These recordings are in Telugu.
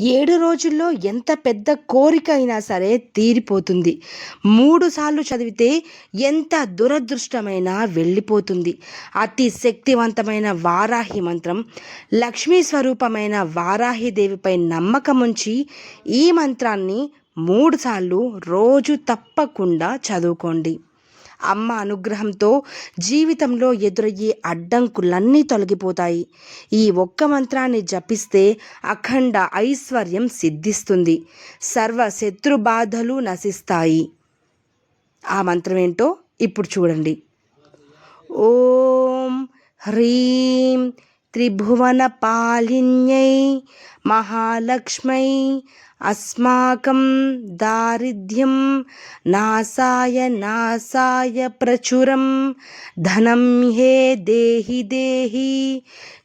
ఏడు రోజుల్లో ఎంత పెద్ద కోరిక అయినా సరే తీరిపోతుంది. మూడు సార్లు చదివితే ఎంత దురదృష్టమైనా వెళ్ళిపోతుంది. అతి శక్తివంతమైన వారాహి మంత్రం లక్ష్మీ స్వరూపమైన వారాహి దేవిపై నమ్మకం ఉంచి ఈ మంత్రాన్ని మూడు సార్లు రోజు తప్పకుండా చదువుకోండి. అమ్మ అనుగ్రహంతో జీవితంలో ఎదురయ్యే అడ్డంకులన్నీ తొలగిపోతాయి. ఈ ఒక్క మంత్రాన్ని జపిస్తే అఖండ ఐశ్వర్యం సిద్ధిస్తుంది. సర్వ శత్రు బాధలు నశిస్తాయి. ఆ మంత్రం ఏంటో ఇప్పుడు చూడండి. ఓం హ్రీం త్రిభువన పాలిన్యై మహాలక్ష్మై అస్మాకం దారిద్ర్యం నాసాయ నాసాయ ప్రచురం ధనం హే దేహి దేహి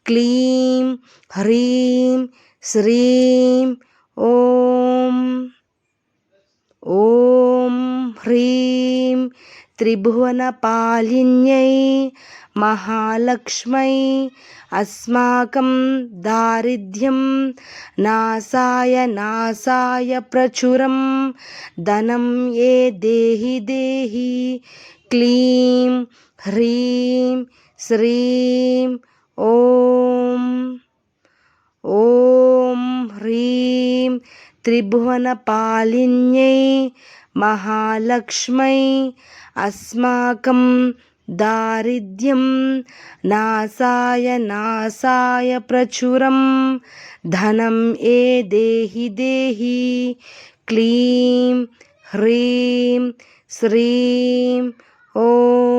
క్లీం హ్రీం శ్రీం ఓం ఓం హ్రీం త్రిభువనపాలిన్యై మహాలక్ష్మై. అస్మాకం దారిద్ర్యం నాసాయ నాసాయ ప్రచురం. ధనం ఏ దేహి దేహి? క్లీం హ్రీం శ్రీం ఓం. ఓం హ్రీం త్రిభువనపాలిన్యై మహాలక్ష్మై. అస్మాకం दारिद्र्यं नासाय नासाय प्रचुरं धनं ए देहि देहि क्लीं ह्रीं श्रीं ॐ